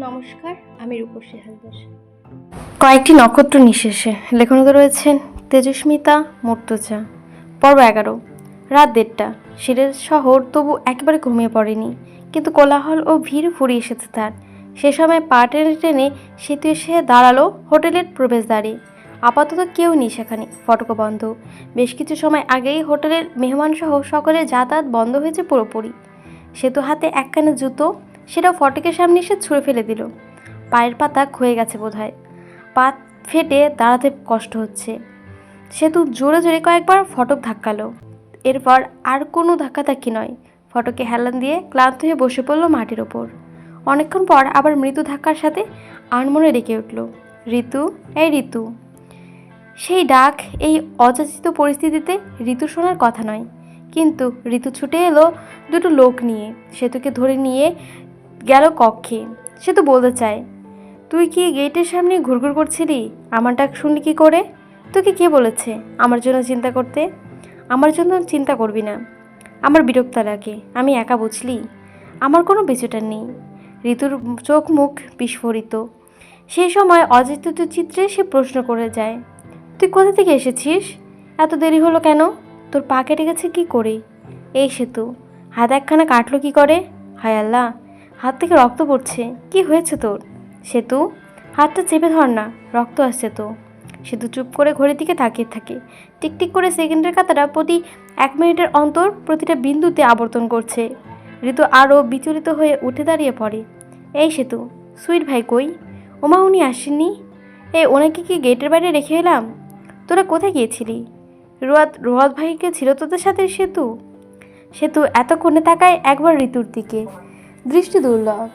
নমস্কার, আমি রূপসী হালদার। কয়েকটি নক্ষত্র নিশেষে লেখনীতে রয়েছেন তেজস্মিতা, মর্তুজা। পর্ব এগারো, রাত দেড়টা। সিরের শহর তবু একেবারে ঘুমিয়ে পড়েনি, কিন্তু কোলাহল ও ভিড় ফুরিয়ে এসেছে তার। সে সময় পা টেনে টেনে সেতু এসে দাঁড়াল হোটেলের প্রবেশদ্বারে। আপাতত কেউ নেই সেখানে, ফটক বন্ধ। বেশ কিছু সময় আগেই হোটেলের মেহমানসহ সকলের যাতায়াত বন্ধ হয়েছে পুরোপুরি। সেতু হাতে একখানা জুতো সেটাও ফটকের সামনে এসে ছুঁড়ে ফেলে দিল। পায়ের পাতা ক্ষয়ে গেছে বোধহয়। পা ফেটে দাঁড়াতে কষ্ট হচ্ছে। সেতু জোরে জোরে কয়েকবার ফটক ধাক্কালো। এরপর আর কোনো ধাক্কাধাক্কি নয়। ফটকে হেলান দিয়ে ক্লান্ত হয়ে বসে পড়ল মাটির ওপর। অনেকক্ষণ পর আবার মৃদু ধাক্কার সাথে আনমনে ডেকে উঠল, ঋতু, এই ঋতু। সেই ডাক এই অযাচিত পরিস্থিতিতে ঋতু শোনার কথা নয়। কিন্তু ঋতু ছুটে এলো দুটো লোক নিয়ে। সেতুকে ধরে নিয়ে গেল কক্ষে। সে তো বলতে চায়, তুই কি গেটের সামনে ঘুরঘুর করছিলি? আমার ডাক শুনলি কি করে? তোকে কে বলেছে আমার জন্য চিন্তা করতে? আমার জন্য চিন্তা করবি না। আমার বিরক্ত লাগে, আমি একা বুঝলি? আমার কোনো বিচুটার নেই। ঋতুর চোখ মুখ বিস্ফোরিত। সেই সময় অজিত চিত্রে সে প্রশ্ন করে যায়, তুই কোথা থেকে এসেছিস? এত দেরি হলো কেন? তোর পা কেটে গেছে কি করে? এই সেতু, হাত একখানা কাটলো কি করে? হায় আল্লাহ! হাত থেকে রক্ত পড়ছে। কি হয়েছে তোর? সেতু? হাতটা চেপে ধর না, রক্ত আসছে তো। সেতু চুপ করে ঘড়ির দিকে তাকিয়ে থাকে। টিকটিক করে সেকেন্ডের কাতাটা প্রতি এক মিনিটের অন্তর প্রতিটা বিন্দুতে আবর্তন করছে। ঋতু আরও বিচলিত হয়ে উঠে দাঁড়িয়ে পড়ে। এই সেতু, সুইট ভাই কই? ওমা, উনি আসেননি? এই ওনাকে কি গেটের বাইরে রেখে এলাম? তোরা কোথায় গিয়েছিলি? রোয়াদ রোয়াদ ভাইকে ছিল তোদের সাথে সেতু? সেতু এতক্ষণে তাকায় একবার ঋতুর দিকে। দৃষ্টি দুর্লভ।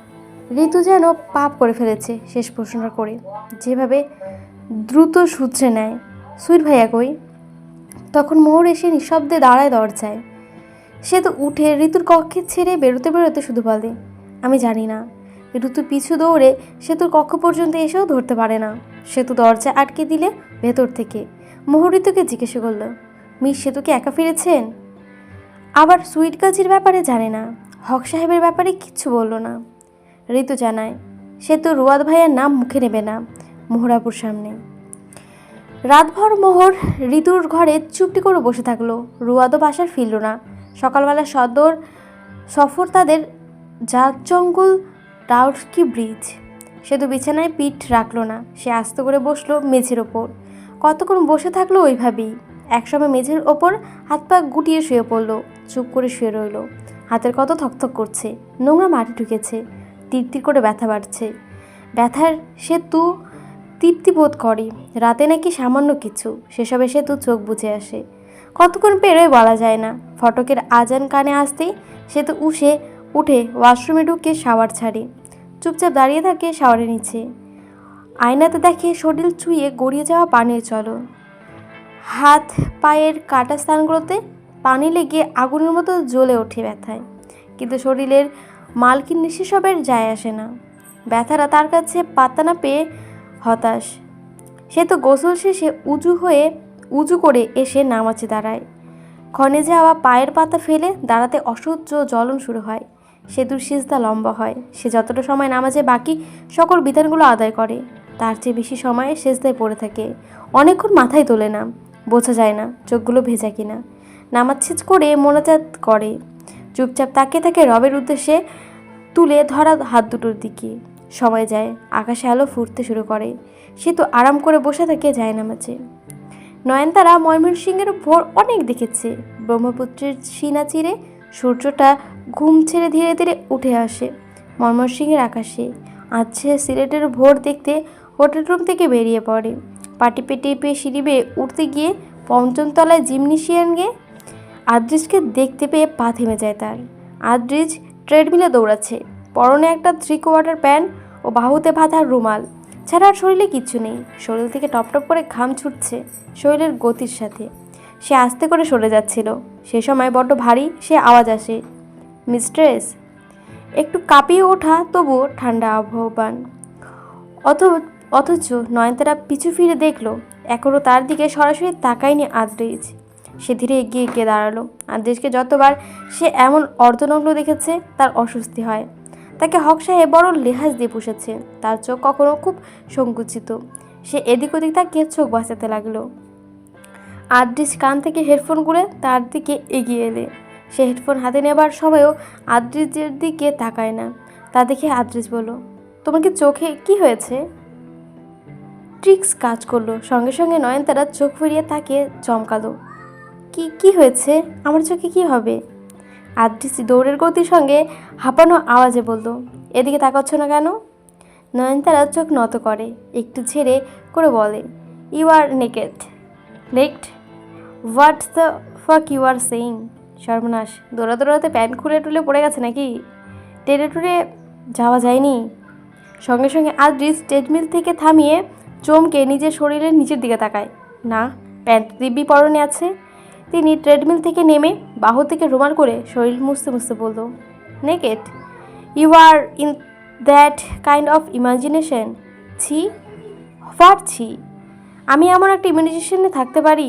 ঋতু যেন পাপ করে ফেলেছে, শেষ প্রশ্নটা করে। যেভাবে দ্রুত সূত্রে নেয়। সুইট ভাইয়া কই? তখন মোহর এসে নিঃশব্দে দাঁড়ায় দরজায়। সে তো উঠে ঋতুর কক্ষে ছেড়ে বেরোতে বেরোতে শুধু বলে, আমি জানি না ঋতু পিছু দৌড়ে সেতুর কক্ষ পর্যন্ত এসেও ধরতে পারে না। সেতু দরজা আটকে দিলে ভেতর থেকে। মোহর ঋতুকে জিজ্ঞেস করল, মিস সেতুকে একা ফিরেছেন? আবার সুইট কাজির ব্যাপারে জানে না। হক সাহেবের ব্যাপারে কিচ্ছু বলল না। ঋতু জানায়, সে তো রুয়াদ ভাইয়ের নাম মুখে নেবে না মোহরাপুর সামনে। রাতভর মোহর ঋতুর ঘরে চুপটি করে বসে থাকল। রুয়াদও বাসার ফিরল না। সকালবেলা সদর সফর তাদের জাত জঙ্গল ডাউটকি ব্রিজ। সে তো বিছানায় পিঠ রাখল না। সে আস্তে করে বসল মেঝের ওপর। কতক্ষণ বসে থাকল ওইভাবেই। একসময় মেঝের ওপর হাত পা গুটিয়ে শুয়ে পড়ল, চুপ করে শুয়ে রইল। হাতের কত থকথক করছে, নোংরা মাটি ঢুকেছে তীর করে ব্যথা বাড়ছে। ব্যথার সে তু তৃপ্তি বোধ করে, রাতে নাকি সামান্য কিছু, সেসবে সে তু চোখ বুঝে আসে। কতক্ষণ পেরোয় বলা যায় না, ফটকের আজান কানে আসতেই সে তো উষে উঠে ওয়াশরুমে ঢুকে শাওয়ার ছাড়ে, চুপচাপ দাঁড়িয়ে থাকে শাওয়ারের নিচে। আয়নাতে দেখে শরীর চুইয়ে গড়িয়ে যাওয়া পানির চলো হাত, পায়ের কাটা স্থানগুলোতে পানি লেগে আগুনের মতো জ্বলে ওঠে ব্যথায়। কিন্তু শরীরের মালকিন সেসবের যায় আসে না। ব্যথাটা তার কাছে পাত্তা না পেয়ে হতাশ। সে তো গোসল শেষে উঁচু হয়ে উঁচু করে এসে নামাচে দাঁড়ায়। ক্ষণে যাওয়া পায়ের পাতা ফেলে দাঁড়াতে অসহ্য জ্বলন শুরু হয়। সেতুর সিজদা লম্বা হয়। সে যতটা সময় নামাজে বাকি সকল বিধানগুলো আদায় করে, তার চেয়ে বেশি সময়ে সেজদায় পড়ে থাকে। অনেকক্ষণ মাথায় তোলে না। বোঝা যায় না চোখগুলো ভেজা কিনা। নামাজ করে মোনাজাত করে। চুপচাপ তাকিয়ে থাকে রবের উদ্দেশ্যে তুলে ধরা হাত দুটোর দিকে। সময় যায়, আকাশে আলো ফুটতে শুরু করে। সে তো আরাম করে বসে থাকে যায় নামাজে নয়নতারা ময়মনসিংহের ভোর অনেক দেখেছে। ব্রহ্মপুত্রের সিনা চিরে সূর্যটা ঘুম ছেড়ে ধীরে ধীরে উঠে আসে ময়মনসিংহের আকাশে। আছে সিলেটের ভোর দেখতে হোটেল রুম থেকে বেরিয়ে পড়ে। পাটি পেটে পেয়ে সিঁড়ি বেয়ে উঠতে গিয়ে পঞ্চমতলায় জিমনিশিয়ান গিয়ে আদ্রিজকে দেখতে পেয়ে পা থেমে যায় তার। আদ্রিজ ট্রেডমিলে দৌড়াচ্ছে। পরনে একটা থ্রি কোয়ার্টার প্যান্ট ও বাহুতে বাঁধা রুমাল। ছাড়া আর শরীরে কিচ্ছু নেই। শরীর থেকে টপ টপ করে ঘাম ছুটছে শরীরের গতির সাথে। সে আস্তে করে সরে যাচ্ছিল। সে সময় বড্ড ভারী সে আওয়াজ আসে। মিস্ট্রেস, একটু কাঁপিয়ে ওঠা তবুও ঠান্ডা আবহবান অথ, অথচ নয়নতারা পিছু ফিরে দেখল এখনও তার দিকে সরাসরি তাকায়নি আদ্রিজ। সে ধীরে এগিয়ে এগিয়ে দাঁড়াল। আদ্রিজকে যতবার সে এমন অর্ধনগ্ন দেখেছে, তার অস্বস্তি হয়। তাকে হক সাহেব বড় লেহাজ দিয়ে পুষেছে। তার চোখ কখনো খুব সংকুচিত। সে এদিক ওদিক তাকে চোখ বাঁচাতে লাগল। আদ্রিস কান থেকে হেডফোন করে তার দিকে এগিয়ে এলে। সে হেডফোন হাতে নেবার সময়ও আদ্রিসের দিকে তাকায় না। তা দেখে আদ্রিস বলল, তোমার কি চোখে কি হয়েছে? ট্রিক্স কাজ করল। সঙ্গে সঙ্গে নয়নতারা চোখ ফিরিয়ে তাকে চমকালো। কি কি হয়েছে? আমার চোখে কি হবে? আদ্রিস দৌড়ের গতির সঙ্গে হাঁপানো আওয়াজে বলল, এদিকে তাকাচ্ছ না কেন? নয়নতারা চোখ নত করে, একটু ছেড়ে করে বলে you are naked naked what's the fuck you are saying সর্বনাশ দৌড়া দৌড়াতে প্যান্ট খুলে টুলে পড়ে গেছে নাকি? টেরে টুরে যাওয়া যায়নি? সঙ্গে সঙ্গে আদ্রিস ট্রেডমিল থেকে থামিয়ে চমকে নিজের শরীরের নিচের দিকে তাকায়। না, প্যান্ট দিব্যি পরনে আছে? তিনি ট্রেডমিল থেকে নেমে বাহু থেকে রুমাল করে শরীর মুছতে মুছতে বলল, naked you are in that kind of imagination ছি, হোয়াট ছি? আমি এমন একটা ইমাজিনেশনে থাকতে পারি?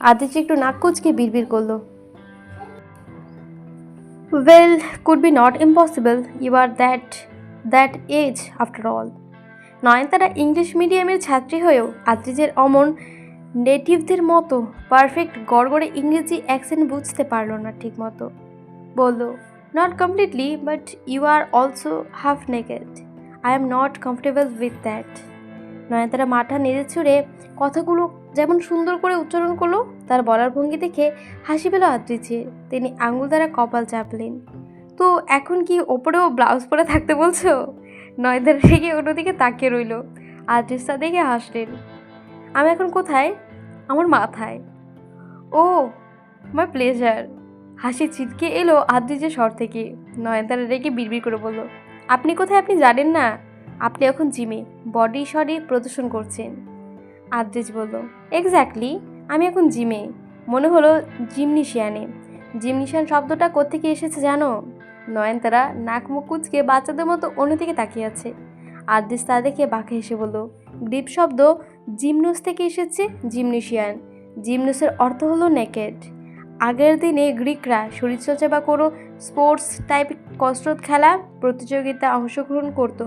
আদিত্য একটু নাক কুচকে বিড়বিড় করল well could be not impossible you are that that as after all Nayantara English মিডিয়ামের ছাত্রী হয়েও আদ্রিজের অমন নেটিভদের মতো পারফেক্ট গড়গড়ে ইংরেজি অ্যাকসেন্ট বুঝতে পারল না ঠিক মতো বলল not completely but you are also half naked I am not comfortable with that Nayantara মাথা নেড়ে ছুড়ে কথাগুলো যেমন সুন্দর করে উচ্চারণ করল, তার বলার ভঙ্গি দেখে হাসি পেল আদ্রিজে তিনি আঙুল দ্বারা কপাল চাপলেন। তো এখন কি ওপরেও ব্লাউজ পরে থাকতে বলছো? নয়নতারা রেগে অন্যদিকে তাকিয়ে রইল। আদ্রিসটা দেখে হাসলেন। আমি এখন কোথায়? আমার মাথায়। ও মাই প্লেজার হাসি ছিটকে এলো আদ্রিজের স্বর থেকে। নয়নতারা রেগে বিড়বিড় করে বলল, আপনি কোথায়? আপনি জানেন না? আপনি এখন জিমে। বডি শডি প্রদর্শন করছেন। আদ্রিজ বলল এক্স্যাক্টলি আমি এখন জিমে। মনে হলো জিমনিশিয়ানে। জিমনিশিয়ান শব্দটা কোত্থেকে এসেছে জানো? নয়নতারা নাক মুখ কুচকে বাচ্চাদের মতো অন্যদিকে তাকিয়ে আছে। আদ্রিস তা দেখে বাঁকে হেসে বলল গ্রিপ শব্দ জিমনুস থেকে এসেছে জিমনিশিয়ান। জিমনুসের অর্থ হলো নেকেড আগের দিনে গ্রিকরা শরীরচর্চা বা কোনো স্পোর্টস টাইপ কসরত খেলা প্রতিযোগিতা অংশগ্রহণ করত।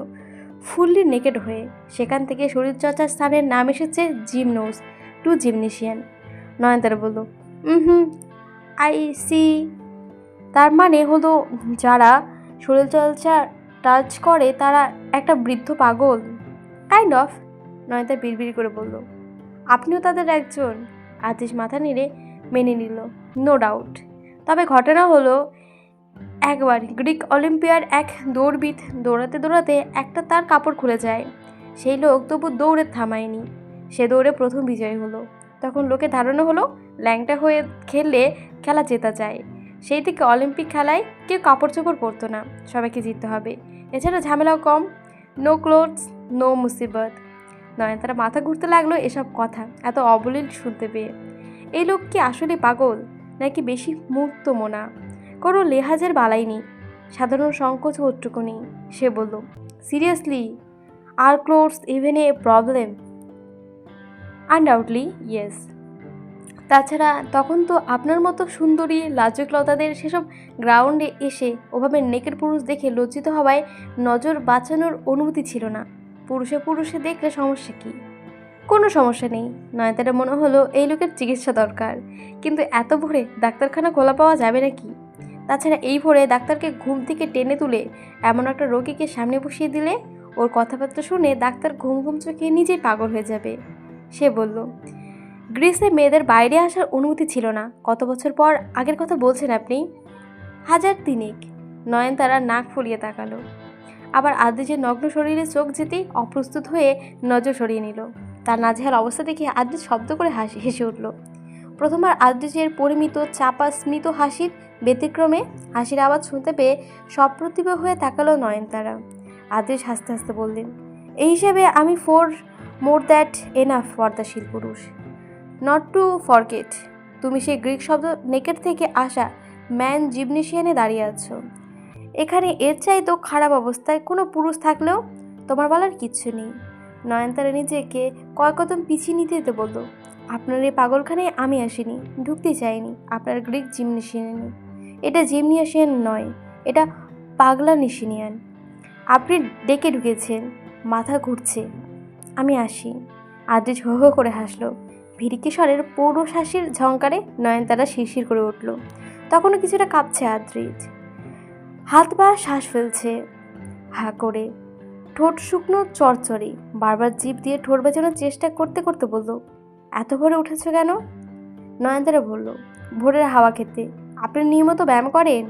ফুললি নেকেড হয়ে সেখান থেকে শরীরচর্চার স্থানের নাম এসেছে জিমনোস টু জিমনিশিয়ান। নয়নতারা বলল হুম আই সি তার মানে হলো যারা শরীরচর্চা টাচ করে তারা একটা বৃদ্ধ পাগল। কাইন্ড অফ নয়নতা বিড়বিড় করে বলল, আপনিও তাদের একজন? আতিশ মাথা নেড়ে মেনে নিল নো ডাউট তবে ঘটনা হলো, একবার গ্রিক অলিম্পিয়ার এক দৌড়বিদ দৌড়াতে দৌড়াতে একটা তার কাপড় খুলে যায়। সেই লোক তবু দৌড়ে থামায়নি। সে দৌড়ে প্রথম বিজয় হলো। তখন লোকে ধারণা হলো, ল্যাংটা হয়ে খেললে খেলা জেতা যায়। সেই থেকে অলিম্পিক খেলায় কেউ কাপড় চোপড় পরতো না, সবাইকে জিততে হবে। এছাড়া ঝামেলাও কম। নো ক্লোথস নো মুসিবত নয়নতারা মাথা ঘুরতে লাগল এসব কথা, এত অবলীল শুনতে পেয়ে। এই লোক কি আসলে পাগল, নাকি বেশি মুক্ত মোনা? কোনো লেহাজের বালাই নেই, সাধারণ সংকোচ ওটুকু নেই, সে বলল। Seriously, are clothes even a problem? Undoubtedly, yes. তাছাড়া, তখন তো আপনার মতো সুন্দরী, লাজকলতাদের সেসব গ্রাউন্ডে এসে ওভাবে নেকের পুরুষ দেখে লজ্জিত হওয়ায় নজর বাঁচানোর অনুমতি ছিল না। পুরুষে পুরুষে দেখলে সমস্যা কী? কোনো সমস্যা নেই। নয়তারা মনে হলো এই লোকের চিকিৎসা দরকার। কিন্তু এত ভোরে ডাক্তারখানা খোলা পাওয়া যাবে নাকি? তাছাড়া এই ভোরে ডাক্তারকে ঘুম থেকে টেনে তুলে এমন একটা রোগীকে সামনে বসিয়ে দিলে ওর কথাবার্তা শুনে ডাক্তার ঘুম ঘুম চোখে নিজেই পাগল হয়ে যাবে। সে বলল, গ্রিসে মেয়েদের বাইরে আসার অনুমতি ছিল না। কত বছর পর আগের কথা বলছেন আপনি? হাজার তিনেক। নয়নতারা নাক ফুলিয়ে তাকালো। আবার আদ্রিজের নগ্ন শরীরে চোখ যেতেই অপ্রস্তুত হয়ে নজর সরিয়ে নিল। তার নাজেহাল অবস্থা দেখে আদ্রিজ শব্দ করে হাসি, হেসে উঠল। প্রথমবার আদ্রিজের পরিমিত চাপা স্মিত হাসির ব্যতিক্রমে হাসির আওয়াজ শুনতে পেয়ে সপ্রতিভ হয়ে তাকালো নয়নতারা। আদ্রিজ হাসতে হাসতে বললেন, এই হিসাবে আমি for more that enough for the শিলপুরুষ not to forget তুমি সেই গ্রিক শব্দ নেকেট থেকে আসা ম্যান জিমনেশিয়ানে দাঁড়িয়ে আছো। এখানে এর চাইতেও খারাপ অবস্থায় কোনো পুরুষ থাকলেও তোমার বলার কিচ্ছু নেই। নয়নতারা নিজেকে কয়েক কদম পিছিয়ে নিতে যেতে বলল, আপনার এই পাগলখানায় আমি আসিনি, ঢুকতে চাইনি, আপনার গ্রিক জিমনেশিয়ানে। এটা জিমনিয়াসিয়ান নয়, এটা পাগলা নিশিনিয়ান। আপনি ডেকে ঢুকেছেন, মাথা ঘুরছে। আমি আসি। আদ্রিজ হো হো করে হাসলো। ভিরিকেশ্বরের পৌরুষ হাসির ঝঙ্কারে নয়নতারা শিরশির করে উঠল। তখনও কিছুটা কাঁপছে আদ্রিজ। হাত পা শ্বাস ফেলছে। হা করে। ঠোঁট শুকনো চরচরে বারবার জিভ দিয়ে ঠোঁট বেচানোর চেষ্টা করতে করতে বলল, এত ভোরে উঠেছ কেন? নয়নতারা বলল, ভোরের হাওয়া খেতে। আপনি নিয়মিত ব্যায়াম করেন?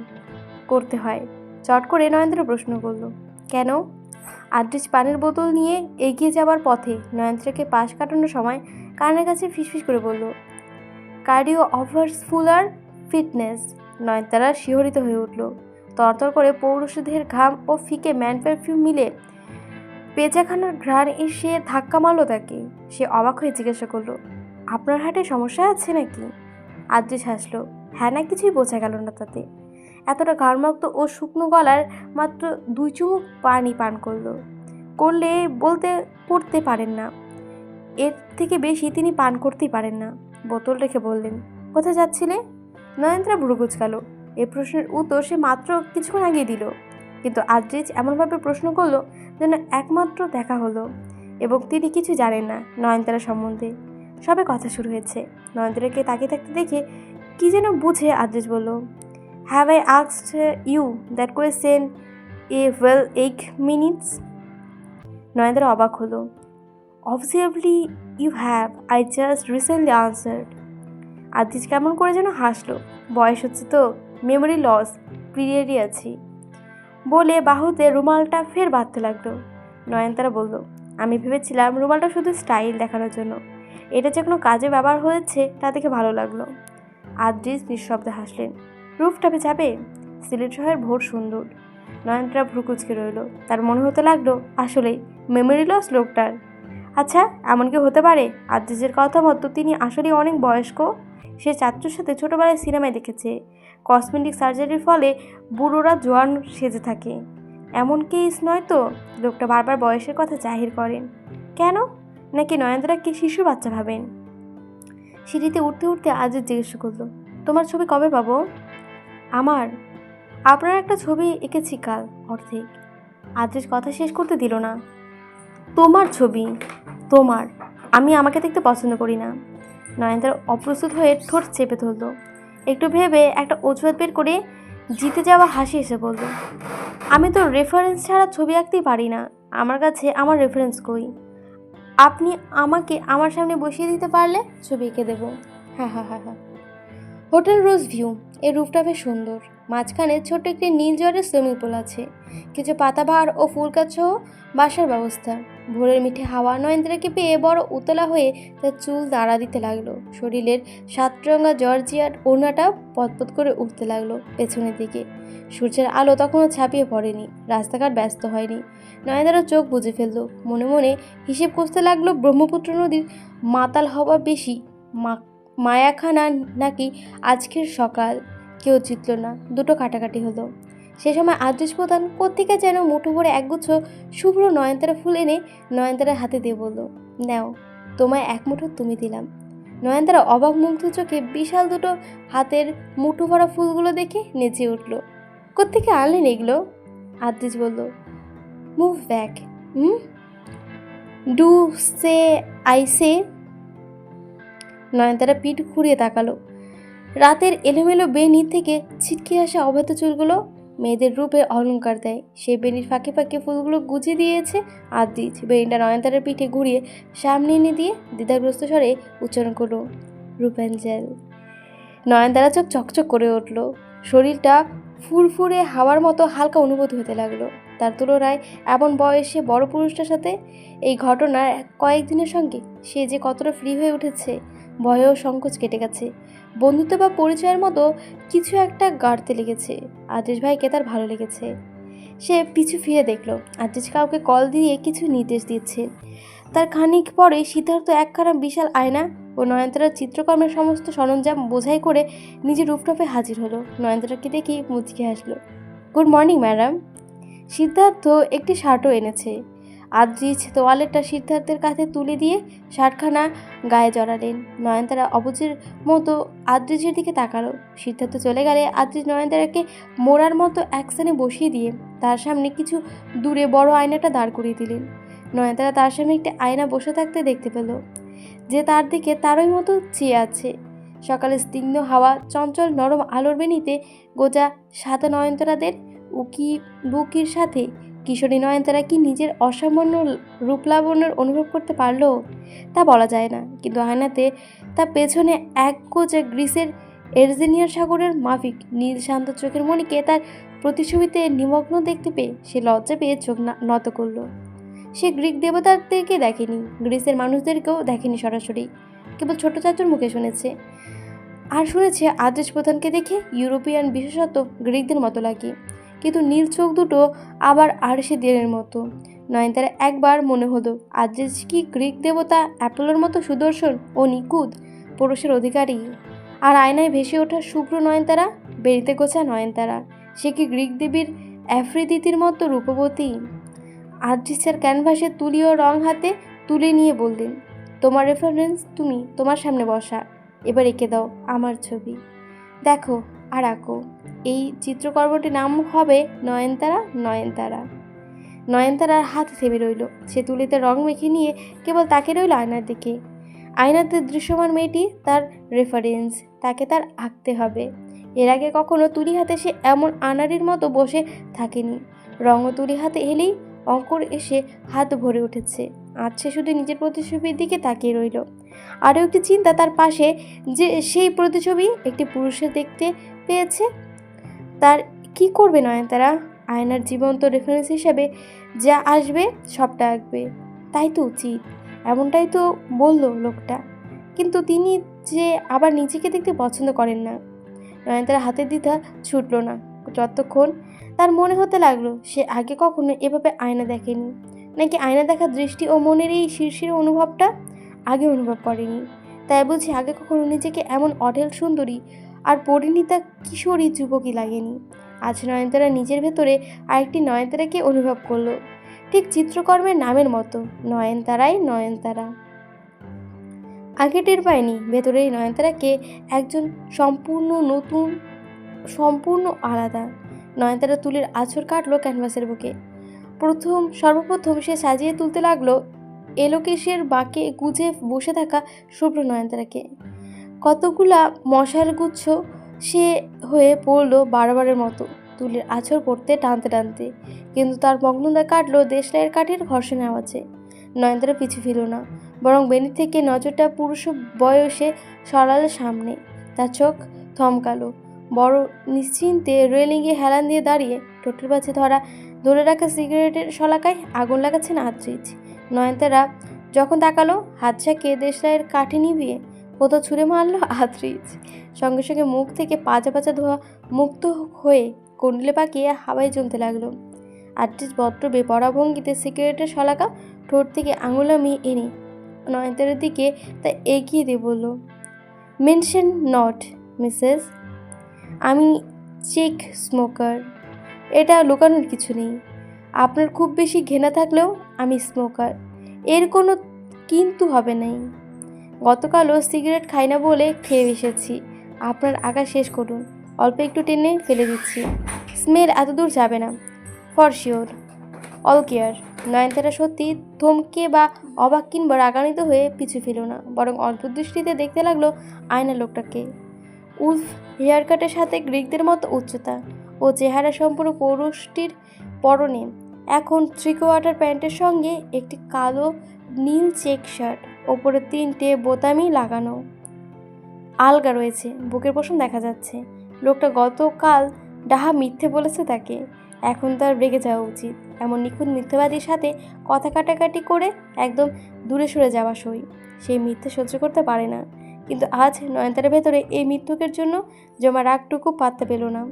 করতে হয়। চট করে নয়নতারা প্রশ্ন করল, কেন? আদ্রিজ পানির বোতল নিয়ে এগিয়ে যাওয়ার পথে নয়নতারাকে পাশ কাটানোর সময় কানের কাছে ফিসফিস করে বলল, cardio offers fuller fitness. Nayantara শিহরিত হয়ে উঠল। তরতর করে পৌরষধের ঘাম ও ফিকে ম্যান পারফিউম মিলে পেঁচাখানার ঘ্রাণ এসে ধাক্কা মারলো তাকে। সে অবাক হয়ে জিজ্ঞাসা করল, আপনার হাটে সমস্যা আছে নাকি? আদ্রিস হাসলো হ্যাঁ না, কিছুই বোঝা গেল না তাতে। এতটা ঘাড়মাক্ত ও শুকনো গলার মাত্র দুই চুমুক পানি পান করল। করলে বলতে, করতে পারেন না। এর থেকে বেশি তিনি পান করতেই পারেন না। বোতল রেখে বললেন, কোথায় যাচ্ছিলে? নয়নত্রা ভুরু কুচকালো এ প্রশ্নের উত্তর সে মাত্র কিছুক্ষণ আগেই দিল। কিন্তু আদ্রিজ এমনভাবে প্রশ্ন করল যেন একমাত্র দেখা হলো এবং তিনি কিছু জানেন না নয়নতারা সম্বন্ধে। সবে কথা শুরু হয়েছে। নয়নতারাকে তাকিয়ে থাকতে দেখে কি যেন বুঝে আদ্রিজ বলল have I আক্সড you that question a well eight minutes Nayantara অবাক হলো obviously you have I just recently answered Adrij কেমন করে যেন হাসলো, বয়স হচ্ছে তো। মেমোরি লস পিরিয়ডই আছি। বলে বাহুতে রুমালটা ফের বাঁধতে লাগল। নয়নতারা বলল, আমি ভেবেছিলাম রুমালটা শুধু স্টাইল দেখানোর জন্য। এটা যে কোনো কাজে ব্যবহার হয়েছে, তা দেখে ভালো লাগল। আদ্রিস নিঃশব্দে হাসলেন রুফটপে যাবে? সিলেট শহরের ভোর সুন্দর। নয়নতারা ভ্রুকুচকে রইল, তার মনে হতে লাগল আসলেই মেমোরি লস লোকটার। আচ্ছা এমন কি হতে পারে? আদ্রিসের কথা মতো তিনি আসলে অনেক বয়স্ক? সে চাচ্চুর সাথে ছোটোবেলায় সিনেমায় দেখেছে। কসমেটিক সার্জারির ফলে বুড়োরা জোয়ান সেজে থাকে। এমন কেস নয় তো? লোকটা বারবার বয়সের কথা জাহির করেন। কেন? নাকি নয়নদারাকে শিশু বাচ্চা ভাবেন? সিঁড়িতে উঠতে উঠতে আজ জিজ্ঞেস করল, তোমার ছবি কবে পাবো? আমার? আপনার একটা ছবি এঁকেছি কাল, অর্ধেক। আদ্রেশ কথা শেষ করতে দিল না। তোমার ছবি, তোমার। আমি আমাকে দেখতে পছন্দ করি না। নয়নদার অপ্রস্তুত হয়ে ঠোঁট চেপে ধরলো। একটু ভেবে একটা অজুহাত বের করে জিতে যাওয়া হাসি এসে বলল আমি তো রেফারেন্স ছাড়া ছবি আঁকতেই পারি না। আমার কাছে আমার রেফারেন্স কই? আপনি আমাকে আমার সামনে বসিয়ে দিতে পারলে ছবি এঁকে দেবো। হ্যাঁ হ্যাঁ হ্যাঁ হ্যাঁ। Hotel rose view. এই রুফটা বেশ সুন্দর। মাঝখানে ছোট্ট একটি নীল জলের সুইমিং পুল আছে। কিছু পাতাবাহার ও ফুল গাছ বাসার ব্যবস্থা। ভোরের মিঠে হাওয়া নয়নদ্রাকে পেয়ে বড় উতলা হয়ে তার চুল দাঁড়া দিতে লাগল। শরীরের সাতরঙা জর্জিয়ার ওড়নাটা পতপত করে উঠতে লাগল পেছনের দিকে। সূর্যের আলো তখনও ছাপিয়ে পড়েনি, রাস্তাঘাট ব্যস্ত হয়নি। নয়নদারা চোখ বুঝে ফেলল, মনে মনে হিসেব করতে লাগল ব্রহ্মপুত্র নদীর মাতাল হওয়া বেশি মায়াখানা নাকি আজকের সকাল। কেউ জিতল না, দুটো কাটাকাটি হলো। সে সময় আদৃশ প্রধান কোত্থেকে যেন মুঠো ভরে একগুচ্ছ শুভ্র নয়নতারা ফুল এনে নয়নতারার হাতে দিয়ে বলল, নাও, তোমায় এক মুঠো তুমি দিলাম। নয়নতারা অবাক মুগ্ধ চোখে বিশাল দুটো হাতের মুঠো ভরা ফুলগুলো দেখে নেচে উঠল। কোত্থেকে আনলেন এগুলো? আদৃশ বলল, move back hmm do say, I say? Nayantara পিঠ ঘুরিয়ে তাকালো। রাতের এলোমেলো বেনি থেকে ছিটকে আসা অবৈধ চুলগুলো মেয়েদের রূপে অলংকার দেয়। সেই বেনির ফাঁকে ফাঁকে ফুলগুলো গুছিয়ে দিয়েছে আদিজ বেনিটা নয়নতারার পিঠে ঘুরিয়ে সামনে এনে দিয়ে দ্বিধাগ্রস্ত স্বরে উচ্চারণ করল, রূপাঞ্জেল। নয়নতারা চোখ চকচক করে উঠল। শরীরটা ফুরফুরে হাওয়ার মতো হালকা অনুভূতি হতে লাগল। তার তুলনায় এমন বয়সে বড় পুরুষটার সাথে এই ঘটনার কয়েকদিনের সঙ্গে সে যে কতটা ফ্রি হয়ে উঠেছে ভয় ও সংকোচ কেটে গেছে। বন্ধুত্ব বা পরিচয়ের মতো কিছু একটা গাড়তে লেগেছে। আদেশ ভাইকে তার ভালো লেগেছে। সে পিছু ফিরে দেখল। আদেশ কাউকে কল দিয়ে কিছু নির্দেশ দিচ্ছে। তার খানিক পরে সিদ্ধার্থ একখানা বিশাল আয়না ও নয়নতারার চিত্রকর্মের সমস্ত সরঞ্জাম বোঝাই করে নিজের রুফটপে হাজির হলো। নয়নতারাকে দেখি মুচকে হাসলো। Good morning, madam. সিদ্ধার্থ একটি শার্টও এনেছে। আদ্রিজ তোয়ালেটা সিদ্ধার্থের কাছে তুলে দিয়ে শার্টখানা গায়ে জড়ালেন। নয়নতারা অবুজের মতো আদ্রিজের দিকে তাকালো। সিদ্ধার্থ চলে গেলে আদ্রিজ নয়নতারাকে মোড়ার মতো একসানে বসিয়ে দিয়ে তার সামনে কিছু দূরে বড় আয়নাটা দাঁড় করিয়ে দিলেন। নয়নতারা তার সামনে একটি আয়না বসে থাকতে দেখতে পেল যে তার দিকে তারই মতো চেয়ে আছে। সকালে স্নিগ্ধ হাওয়া, চঞ্চল নরম আলোর বেনিতে গোজা সাদা নয়নতারাদের উকি বুকির সাথে কিশোরী নয়নতারা কি নিজের অসামান্য রূপলাবণ্যের অনুভব করতে পারল? তা বলা যায় না। কিন্তু আয়নাতে তার পেছনে এক গোজা গ্রিসের এরজেনিয়ার সাগরের মাফিক নীল শান্ত চোখের মণিকে তার প্রতিছবিতে নিমগ্ন দেখতে পেয়ে সে লজ্জা পেয়ে চোখ নত করল। সে গ্রিক দেবতাদেরকে দেখেনি, গ্রিসের মানুষদেরকেও দেখেনি সরাসরি। কেবল ছোট চাচুর মুখে শুনেছে। আর শুনেছে আদেশ প্রধানকে দেখে ইউরোপিয়ান বিশেষত গ্রিকদের মতো লাগে কিন্তু নীল চোখ দুটো আবার আরশে দিনের মতো। নয়নতারা একবার মনে হলো আদ্রেজ কি গ্রিক দেবতা অ্যাপোলোর মতো সুদর্শন ও নিকুদ পুরুষের অধিকারী। আর আয়নায় ভেসে ওঠা শুভ্র নয়নতারা বেরিতে গোছা নয়নতারা, সে কি গ্রিক দেবীর অ্যাফ্রিদিতির মতো রূপবতী? আদ্রিসের ক্যানভাসে তুলি ও রং হাতে তুলে নিয়ে বললেন, তোমার রেফারেন্স তুমি তোমার সামনে বসা, এবার এঁকে দাও আমার ছবি। দেখো আর আঁকো। এই চিত্রকর্মটির নাম হবে নয়নতারা নয়নতারা। নয়নতারার হাত থেমে রইল। সে তুলিতে রং মেখে নিয়ে কেবল তাকে রইল আয়নার দিকে। আয়নাতে দৃশ্যমান মেয়েটি তার রেফারেন্স তাকে তার আঁকতে হবে। এর আগে কখনো তুলি হাতে সে এমন আনাড়ির মতো বসে থাকেনি। রঙ তুলি হাতে এলেই অঙ্কর এসে হাত ভরে উঠেছে। আজ সে শুধু নিজের প্রতিছবির দিকে তাকিয়ে রইল। আরও একটি চিন্তা তার পাশে যে সেই প্রতিছবি একটি পুরুষের দেখতে পেয়েছে? তার কি করবে নয়নতারা? আয়নার জীবন্ত রেফারেন্স হিসাবে যা আসবে সবটা আঁকবে। তাই তো উচিত। এমনটাই তো বলল লোকটা। কিন্তু তিনি যে আবার নিজেকে দেখতে পছন্দ করেন না। নয়নতারা হাতের দ্বিধা ছুটল না। যতক্ষণ তার মনে হতে লাগল, সে আগে কখনো এভাবে আয়না দেখেনি। নাকি আয়না দেখা দৃষ্টি ও মনের এই শিরশির অনুভবটা আগে অনুভব করেনি। তাই বুঝি আগে কখনো নিজেকে এমন অঢেল সুন্দরী আর পরিণীতা কিশোরী যুবকই লাগেনি। আজ নয়নতারা নিজের ভেতরে আরেকটি নয়নতারাকে অনুভব করল। ঠিক চিত্রকর্মের নামের মতো, নয়নতারাই নয়নতারা। আগে টের পায়নি ভেতরের নয়নতারাকে একজন সম্পূর্ণ নতুন, সম্পূর্ণ আলাদা। নয়নতারা তুলির আছর কাটলো ক্যানভাসের বুকে। প্রথম, সর্বপ্রথম সে সাজিয়ে তুলতে লাগল এলোকেশের বাঁকে গুজে বসে থাকা শুভ্র নয়নতারাকে। কতগুলা মশার গুচ্ছ সে হয়ে পড়ল বারবারের মতো। তুলির আছর পড়তে টানতে টানতে। কিন্তু তার মগ্নতা কাটলো দেশলাইয়ের কাঠের ঘর্ষণে আওয়াজে। নয়নতারা পিছু ফিরল না, বরং বেনি থেকে নজরটা পুরুষ বয়সে সরালে সামনে। তার চোখ থমকালো। বড় নিশ্চিন্তে রেলিংয়ে হেলান দিয়ে দাঁড়িয়ে টোটের বাছে ধরা, ধরে রাখা সিগারেটের শলাকায় আগুন লাগাচ্ছেন আদ্রিজ। নয়নতারা যখন তাকালো হাতছাকে দেশলাইয়ের কাঠে নিভিয়ে কোথাও ছুঁড়ে মারলো আদ্রিজ। সঙ্গে সঙ্গে মুখ থেকে পাজা পাজা ধোয়া মুক্ত হয়ে কুণ্ডলে পাকিয়ে হাওয়ায় জমতে লাগল। আদ্রিজ বড্ড বেপরা ভঙ্গিতে সিগারেটের শলাকা ঠোঁট থেকে আঙুলামি এনে নয়নতারার দিকে তা এগিয়ে দিয়ে বলল মেনশন নট মিসেস আমি চেক স্মোকার এটা লুকানোর কিছু নেই। আপনার খুব বেশি ঘেনা থাকলেও আমি স্মোকার এর কোনো কিন্তু হবে নাই। গতকালও সিগারেট খাই না বলে খেয়ে এসেছি। আপনার আঁকা শেষ করুন। অল্প একটু টেনে ফেলে দিচ্ছি। স্মেল এত দূর যাবে না। For sure. All care. Nayantara সত্যি থমকে বা অবাক কিংবা রাগান্বিত হয়ে পিছু ফিরল না, বরং অল্প দৃষ্টিতে দেখতে লাগল আয়না লোকটাকে। উলফ হেয়ার কাটের সাথে গ্রিকদের মতো উচ্চতা ও চেহারা সম্পূর্ণ পুরুষটির পরনে। এখন থ্রি কোয়ার্টার প্যান্টের সঙ্গে একটি কালো নীল চেক শার্ট। ওপরে তিনটে বোতামই লাগানো। আলগা রয়েছে, বুকের পশম দেখা যাচ্ছে। লোকটা গতকাল ডাহা মিথ্যে বলেছে তাকে। এখন তার রেগে যাওয়া উচিত। এমন নিখুঁত মিথ্যাবাদীর সাথে কথা কাটাকাটি করে একদম দূরে সরে যাওয়া সই। সেই মিথ্যে সহ্য করতে পারে না। কিন্তু আজ নয়নতারের ভেতরে এই মৃত্যুকের জন্য জমা রাগটুকু পাত্তা পেল না।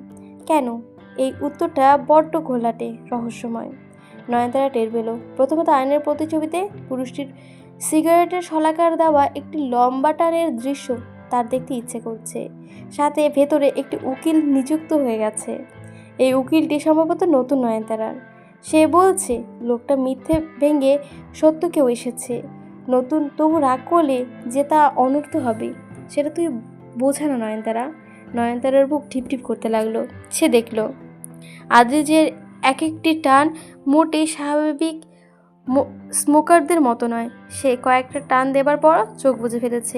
কেন? এই উত্তরটা বড্ড ঘোলাটে, রহস্যময়। নয়নতারা টের পেল, প্রথমত আয়নের প্রতিছবিতে পুরুষটির সিগারেটের শলাকার দেওয়া একটি লম্বা টানের দৃশ্য তার দেখতে ইচ্ছে করছে। সাথে ভেতরে একটি উকিল নিযুক্ত হয়ে গেছে। এই উকিলটি সম্ভবত নতুন নয়নতারার। সে বলছে, লোকটা মিথ্যে ভেঙে সত্য কেউ এসেছে। নতুন তবু রাগ করলে যে তা অনর্থ হবে, সেটা তুই বোঝা না নয়নতারা। নয়নতারার বুক ঠিপঠিপ করতে লাগল। সে দেখল আদ্রিজের এক একটি টান মোটেই স্বাভাবিক স্মোকারদের মতো নয়। সে কয়েকটা টান দেবার পর চোখ বুজে ফেলেছে।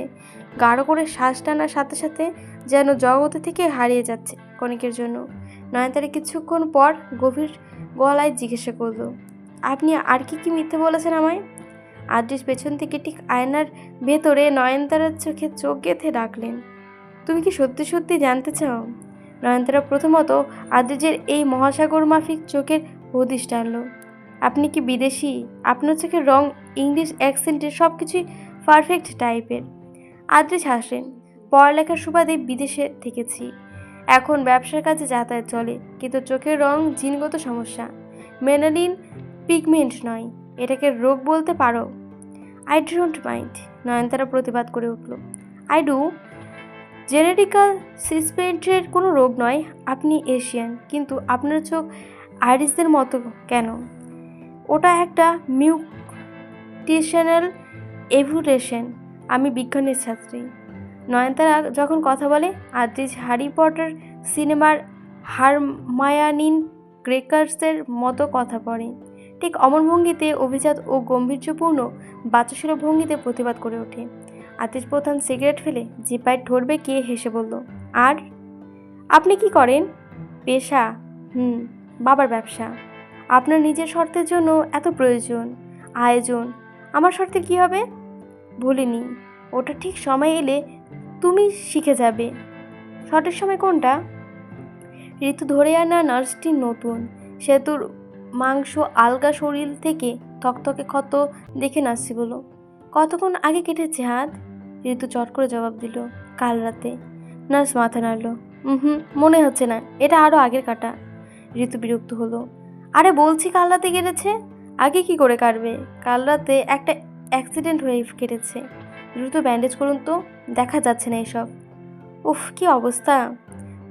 গাঢ় করে শ্বাস টানার সাথে সাথে যেন জগতে থেকে হারিয়ে যাচ্ছে কণিকের জন্য। নয়নতারা কিছুক্ষণ পর গভীর গলায় জিজ্ঞাসা করল, আপনি আর কি কি মিথ্যে বলেছেন আমায়? আদ্রিস পেছন থেকে ঠিক আয়নার ভেতরে নয়নতারার চোখে চোখ গেঁথে ডাকলেন, তুমি কি সত্যি সত্যি জানতে চাও? নয়নতারা প্রথমত আদ্রিজের এই মহাসাগর মাফিক চোখের হদিশ টানলো। আপনি কি বিদেশি? আপনার চোখের রং, ইংলিশ অ্যাকসেন্টের সব কিছুই পারফেক্ট টাইপের আদ্রিস হাসেন পড়ালেখার সুবাদে বিদেশে থেকেছি। এখন ব্যবসার কাজে যাতায়াত চলে, কিন্তু চোখের রং জিনগত সমস্যা। মেনালিন পিগমেন্ট নয়, এটাকে রোগ বলতে পারো? আই ডোন্ট মাইন্ড নয়নতারা প্রতিবাদ করে উঠল। আই ডু জেনেটিক্যাল সিসপেন্টের কোনো রোগ নয়, আপনি এশিয়ান, কিন্তু আপনার চোখ আইরিসদের মতো কেন? ওটা একটা মিউটিশনাল এভুলেশন আমি বিজ্ঞানের ছাত্রী। নয়নতারা যখন কথা বলে আদ্রিজ হ্যারি পটার সিনেমার হারমায়ানিন গ্রেকার্সের মতো কথা পড়ে ঠিক অমন ভঙ্গিতে অভিজাত ও গম্ভীর্যপূর্ণ বাচ্চাসুলভ ভঙ্গিতে প্রতিবাদ করে ওঠে। আতিশ প্রধান সিগারেট ফেলে, জিপায় ঠোঁট বেঁকিয়ে হেসে বলল, আর? আপনি কি করেন? পেশা। হুম, বাবার ব্যবসা। আপনার নিজের শর্তের জন্য এত প্রয়োজন। আয়োজন, আমার শর্তে কি হবে? ভুলিনি ওটা ঠিক সময় এলে তুমি শিখে যাবে। সঠিক সময় কোনটা? ঋতু ধরে আনা নার্সটি নতুন। সেতুর মাংস আলগা শরীর থেকে থকথকে ক্ষত দেখে নার্সি বলো কতক্ষণ আগে কেটেছে হাত? ঋতু চট করে জবাব দিল, কাল রাতে। নার্স মাথা নাড়ল হুম, মনে হচ্ছে না, এটা আরও আগের কাটা। ঋতু বিরক্ত হলো আরে বলছি কাল রাতে কেটেছে? আগে কি করে কাটবে? কাল রাতে একটা অ্যাক্সিডেন্ট হয়ে কেটেছে। দ্রুত ব্যান্ডেজ করুন তো, দেখা যাচ্ছে না এসব। উফ, কি অবস্থা।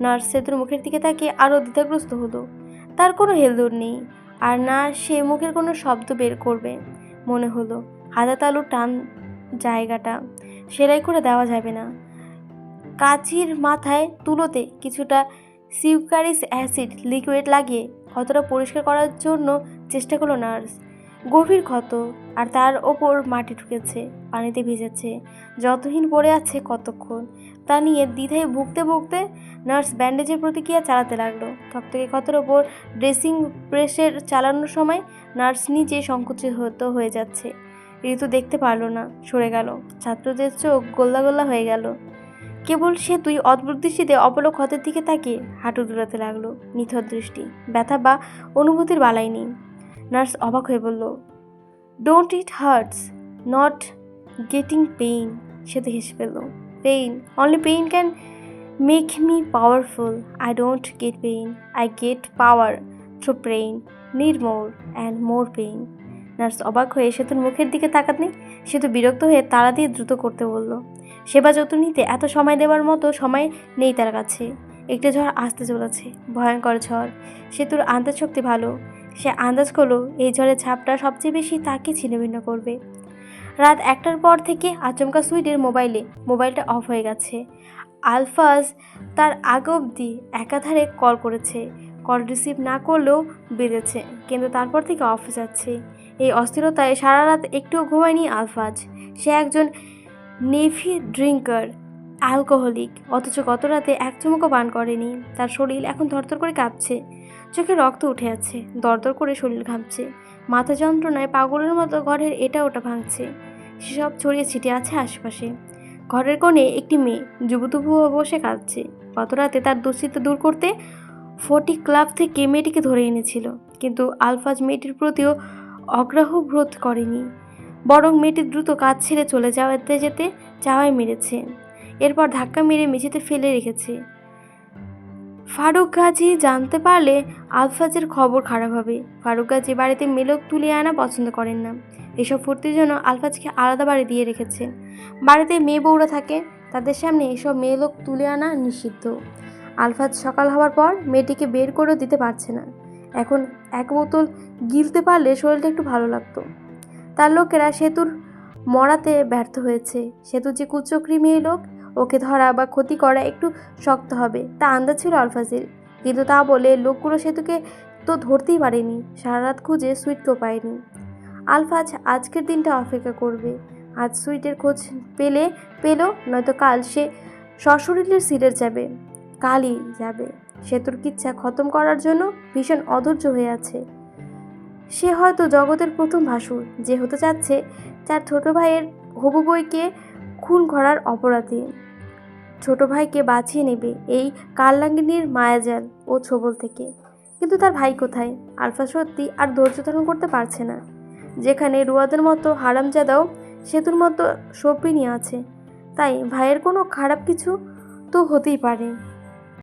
নার্স সেতুর মুখের দিকে তাকিয়ে আরও দ্বিধাগ্রস্ত হলো। তার কোনো হেলদোর নেই। আর না, সে মুখের কোনো শব্দ বের করবে, মনে হলো। হাতা তালু টান জায়গাটা। সেলাই করে দেওয়া যাবে না। কাচির মাথায় তুলোতে কিছুটা সিউকারিস অ্যাসিড লিকুইড লাগিয়ে ক্ষতটা পরিষ্কার করার জন্য চেষ্টা করল নার্স। গভীর ক্ষত, আর তার ওপর মাটি ঢুকেছে, পানিতে ভিজেছে, যতহীন পড়ে আছে কতক্ষণ। তা নিয়ে দ্বিধায় ভুগতে ভুগতে নার্স ব্যান্ডেজের প্রতিক্রিয়া চালাতে লাগল। থকথকে ক্ষতের ওপর ড্রেসিং প্রেসের চালানোর সময় নার্স নিজে সংকুচিত হয়ে যাচ্ছে। ঋতু দেখতে পারল না, সরে গেল। ছাত্রদের চোখ গোল্লা গোল্লা হয়ে গেল। কেবল সে তুই অদ্ভুত দৃষ্টিতে অপলক ক্ষতের দিকে তাকিয়ে হাঁটু দূরাতে লাগল। নিথর দৃষ্টি, ব্যথা বা অনুভূতির বালাই নেই। নার্স অবাক হয়ে বলল don't it hurts not getting pain সে তো হেসে ফেলল pain only pain can make me powerful I don't get pain I get power through pain need more and more pain nurse অবাক হয়ে সেতুর মুখের দিকে তাকাতনি সে তো বিরক্ত হয়ে তাড়া দিয়ে দ্রুত করতে বলল, সেবা যত্ন নিতে এত সময় দেওয়ার মতো সময় নেই তার কাছে। একটু ঝড় আসতে চলেছে, ভয়ঙ্কর ঝড়। সেতুর আন্দাজ শক্তি ভালো। সে আন্দাজ করল এই ঝড়ের ছাপটা সবচেয়ে বেশি তাকে ছিন্নভিন্ন করবে। রাত একটার পর থেকে আচমকা সুইটের মোবাইলে, মোবাইলটা অফ হয়ে গেছে। আলফাজ তার আগে অবধি একাধারে কল করেছে। কল রিসিভ না করলেও বেঁধেছে, কিন্তু তারপর থেকে অফ যাচ্ছে। এই অস্থিরতায় সারা রাত একটুও ঘুমায়নি আলফাজ। সে একজন নেভি ড্রিঙ্কার, অ্যালকোহলিক, অথচ গত রাতে এক চুমুকও পান করেনি। তার শরীর এখন ধরধর করে কাঁপছে। চোখে রক্ত উঠে আছে, দরদর করে শরীর ঘামছে। মাথা যন্ত্রণায় পাগলের মতো ঘরের এটা ওটা ভাঙছে। সেসব ছড়িয়ে ছিটিয়ে আছে আশেপাশে। ঘরের কোণে একটি মেয়ে, যুবতুবু বসে কাঁদছে। গত রাতে তার দুশ্চিন্তা দূর করতে ফটি ক্লাব থেকে মেয়েটিকে ধরে এনেছিল। কিন্তু আলফাজ মেয়েটির প্রতিও অগ্রাহ বোধ করেনি। বরং মেয়েটি দ্রুত কাজ ছেড়ে চলে যাওয়াতে যেতে চাওয়ায় মেরেছে। এরপর ধাক্কা মেরে মেঝেতে ফেলে রেখেছে। ফারুক গাজী জানতে পারলে আলফাজের খবর খারাপ হবে। ফারুক গাজী বাড়িতে মেলক তুলে আনা পছন্দ করেন না। এসব ফুর্তির জন্য আলফাজকে আলাদা বাড়ি দিয়ে রেখেছে। বাড়িতে মেয়ে বউরা থাকে, তাদের সামনে এসব মেয়ে লোক তুলে আনা নিষিদ্ধ। আলফাজ সকাল হওয়ার পর মেয়েটিকে বের করেও দিতে পারছে না। এখন এক বোতল গিলতে পারলে শরীরটা একটু ভালো লাগতো। তার লোকেরা সেতুর মরাতে ব্যর্থ হয়েছে। সেতুর যে কুচক্রি মেয়ে লোক, ওকে ধরা বা ক্ষতি করা একটু শক্ত হবে, তা আন্দাজ ছিল আলফাজের। কিন্তু তা বলে লোকগুলো সেতুকে তো ধরতেই পারেনি সারা রাত খুঁজে সুইটকেও পায়নি। আলফাজ আজকের দিনটা অপেক্ষা করবে। আজ সুইটের খোঁজ পেলে, পেল, নয়তো কাল সে সশরীরের সিটের যাবে, কালই যাবে। সেতুর কিচ্ছা খতম করার জন্য ভীষণ অধৈর্য হয়ে আছে। সে হয়তো জগতের প্রথম ভাসুর, যে হতে চাচ্ছে তার ছোট ভাইয়ের হবু বইকে খুন করার অপরাধী। ছোট ভাইকে বাঁচিয়ে নেবে এই কাললাঙ্গিনীর মায়াজাল ও ছোবল থেকে। কিন্তু তার ভাই কোথায়? আলফা সত্যি আর ধৈর্য ধারণ করতে পারছে না। যেখানে রুয়াদের মতো হারামজাদাও সেতুর মতো সপিনী আছে, তাই ভাইয়ের কোনো খারাপ কিছু তো হতেই পারে।